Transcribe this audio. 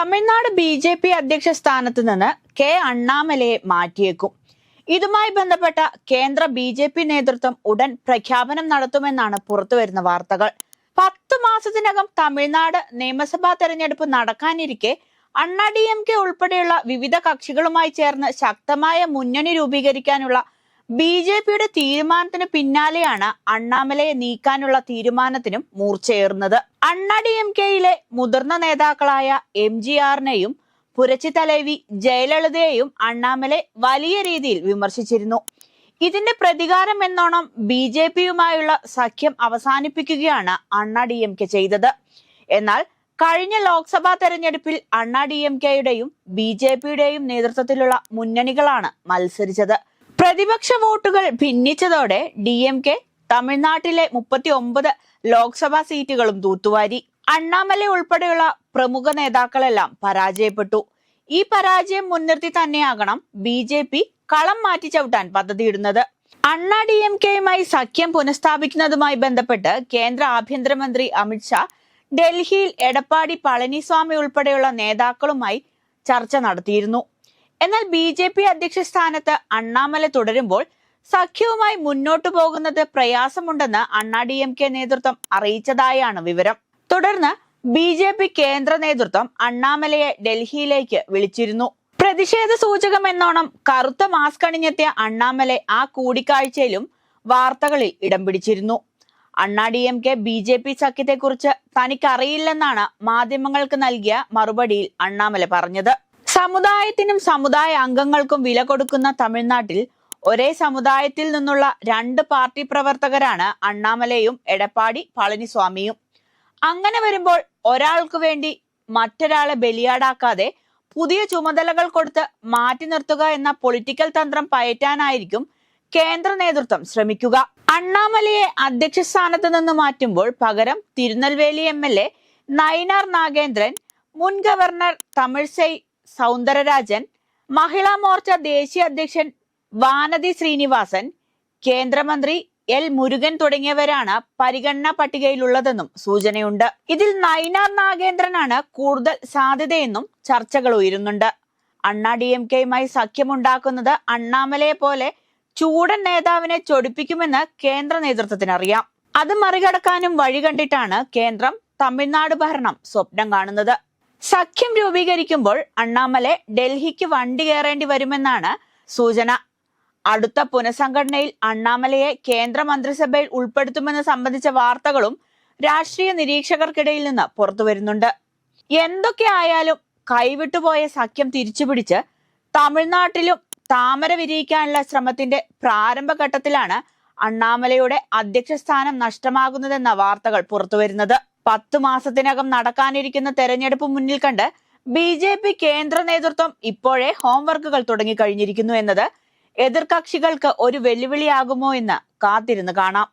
Tamil Nadu B J P അധ്യക്ഷ സ്ഥാനത്ത് നിന്ന് കെ അണ്ണാമലയെ മാറ്റിയേക്കും. ഇതുമായി ബന്ധപ്പെട്ട കേന്ദ്ര ബി ജെ പി നേതൃത്വം ഉടൻ പ്രഖ്യാപനം നടത്തുമെന്നാണ് പുറത്തുവരുന്ന വാർത്തകൾ. പത്ത് മാസത്തിനകം തമിഴ്നാട് നിയമസഭാ തെരഞ്ഞെടുപ്പ് നടക്കാനിരിക്കെ അണ്ണാ ഡി എം കെ ഉൾപ്പെടെയുള്ള വിവിധ കക്ഷികളുമായി ചേർന്ന് ശക്തമായ മുന്നണി രൂപീകരിക്കാനുള്ള ബി ജെ പിയുടെ തീരുമാനത്തിന് പിന്നാലെയാണ് അണ്ണാമലയെ നീക്കാനുള്ള തീരുമാനത്തിനും മൂർച്ചയേറുന്നത്. അണ്ണാ ഡി എം കെയിലെ മുതിർന്ന നേതാക്കളായ എം ജി ആറിനെയും പുരച്ചി തലവി ജയലളിതയെയും അണ്ണാമലെ വലിയ രീതിയിൽ വിമർശിച്ചിരുന്നു. ഇതിന്റെ പ്രതികാരം എന്നോണം ബി ജെ പിയുമായുള്ള സഖ്യം അവസാനിപ്പിക്കുകയാണ് അണ്ണാ ഡി എം കെ ചെയ്തത്. എന്നാൽ കഴിഞ്ഞ ലോക്സഭാ തെരഞ്ഞെടുപ്പിൽ അണ്ണാ ഡി എം കെയുടെയും ബി ജെ പിയുടെയും നേതൃത്വത്തിലുള്ള മുന്നണികളാണ് മത്സരിച്ചത്. പ്രതിപക്ഷ വോട്ടുകൾ ഭിന്നിച്ചതോടെ ഡി എം കെ തമിഴ്നാട്ടിലെ മുപ്പത്തി ഒമ്പത് ലോക്സഭാ സീറ്റുകളും തൂത്തുവാരി. അണ്ണാമല ഉൾപ്പെടെയുള്ള പ്രമുഖ നേതാക്കളെല്ലാം പരാജയപ്പെട്ടു. ഈ പരാജയം മുൻനിർത്തി തന്നെയാകണം ബി ജെ പി കളം മാറ്റി ചവിട്ടാൻ പദ്ധതിയിടുന്നത്. അണ്ണാ ഡി എം കെയുമായി സഖ്യം പുനഃസ്ഥാപിക്കുന്നതുമായി ബന്ധപ്പെട്ട് കേന്ദ്ര ആഭ്യന്തരമന്ത്രി അമിത്ഷാ ഡൽഹിയിൽ എടപ്പാടി പളനിസ്വാമി ഉൾപ്പെടെയുള്ള നേതാക്കളുമായി ചർച്ച നടത്തിയിരുന്നു. എന്നാൽ ബി ജെ പി അധ്യക്ഷ സ്ഥാനത്ത് അണ്ണാമല തുടരുമ്പോൾ സഖ്യവുമായി മുന്നോട്ടു പോകുന്നത് പ്രയാസമുണ്ടെന്ന് അണ്ണാ ഡി എം കെ നേതൃത്വം അറിയിച്ചതായാണ് വിവരം. തുടർന്ന് ബി ജെ പി കേന്ദ്ര നേതൃത്വം അണ്ണാമലയെ ഡൽഹിയിലേക്ക് വിളിച്ചിരുന്നു. പ്രതിഷേധ സൂചകം എന്നോണം കറുത്ത മാസ്ക് അണിഞ്ഞെത്തിയ അണ്ണാമലെ ആ കൂടിക്കാഴ്ചയിലും വാർത്തകളിൽ ഇടം പിടിച്ചിരുന്നു. Anna D M K B J P സഖ്യത്തെക്കുറിച്ച് തനിക്കറിയില്ലെന്നാണ് മാധ്യമങ്ങൾക്ക് നൽകിയ മറുപടിയിൽ അണ്ണാമല പറഞ്ഞത്. സമുദായത്തിനും സമുദായ അംഗങ്ങൾക്കും വില കൊടുക്കുന്ന തമിഴ്നാട്ടിൽ ഒരേ സമുദായത്തിൽ നിന്നുള്ള രണ്ട് പാർട്ടി പ്രവർത്തകരാണ് അണ്ണാമലയും എടപ്പാടി പളനിസ്വാമിയും. അങ്ങനെ വരുമ്പോൾ ഒരാൾക്ക് വേണ്ടി മറ്റൊരാളെ ബലിയാടാക്കാതെ പുതിയ ചുമതലകൾ കൊടുത്ത് മാറ്റി നിർത്തുക എന്ന പൊളിറ്റിക്കൽ തന്ത്രം പയറ്റാനായിരിക്കും കേന്ദ്ര നേതൃത്വം ശ്രമിക്കുക. അണ്ണാമലയെ അധ്യക്ഷ സ്ഥാനത്ത് നിന്ന് മാറ്റുമ്പോൾ പകരം Tirunelveli M L A Nainar Nagendran മുൻ ഗവർണർ തമിഴ്സൈ സൗന്ദരരാജൻ മഹിളാ മോർച്ച ദേശീയ അധ്യക്ഷൻ വാനതി ശ്രീനിവാസൻ കേന്ദ്രമന്ത്രി എൽ മുരുകൻ തുടങ്ങിയവരാണ് പരിഗണനാ പട്ടികയിലുള്ളതെന്നും സൂചനയുണ്ട്. ഇതിൽ നയിനാർ നാഗേന്ദ്രനാണ് കൂടുതൽ സാധ്യതയെന്നും ചർച്ചകൾ ഉയരുന്നുണ്ട്. അണ്ണാ ഡി എം കെയുമായി സഖ്യമുണ്ടാക്കുന്നത് അണ്ണാമലയെ പോലെ ചൂടൻ നേതാവിനെ ചൊടിപ്പിക്കുമെന്ന് കേന്ദ്ര നേതൃത്വത്തിനറിയാം. അത് മറികടക്കാനും വഴി കണ്ടിട്ടാണ് കേന്ദ്രം തമിഴ്നാട് ഭരണം സ്വപ്നം കാണുന്നത്. സഖ്യം രൂപീകരിക്കുമ്പോൾ അണ്ണാമലെ ഡൽഹിക്ക് വണ്ടി കയറേണ്ടി വരുമെന്നാണ് സൂചന. അടുത്ത പുനഃസംഘടനയിൽ അണ്ണാമലയെ കേന്ദ്ര മന്ത്രിസഭയിൽ ഉൾപ്പെടുത്തുമെന്ന് സംബന്ധിച്ച വാർത്തകളും രാഷ്ട്രീയ നിരീക്ഷകർക്കിടയിൽ നിന്ന് പുറത്തു വരുന്നുണ്ട്. എന്തൊക്കെ ആയാലും കൈവിട്ടുപോയ സഖ്യം തിരിച്ചുപിടിച്ച് തമിഴ്നാട്ടിലും താമര വിരിയിക്കാനുള്ള ശ്രമത്തിന്റെ പ്രാരംഭഘട്ടത്തിലാണ് അണ്ണാമലയുടെ അധ്യക്ഷ സ്ഥാനം നഷ്ടമാകുന്നതെന്ന വാർത്തകൾ പുറത്തുവരുന്നത് പത്തു മാസത്തിനകം നടക്കാനിരിക്കുന്ന തെരഞ്ഞെടുപ്പ് മുന്നിൽ കണ്ട് ബി ജെ പി കേന്ദ്ര നേതൃത്വം ഇപ്പോഴേ ഹോംവർക്കുകൾ തുടങ്ങിക്കഴിഞ്ഞിരിക്കുന്നു എന്നത് എതിർകക്ഷികൾക്ക് ഒരു വെല്ലുവിളിയാകുമോ എന്ന് കാത്തിരുന്ന് കാണാം.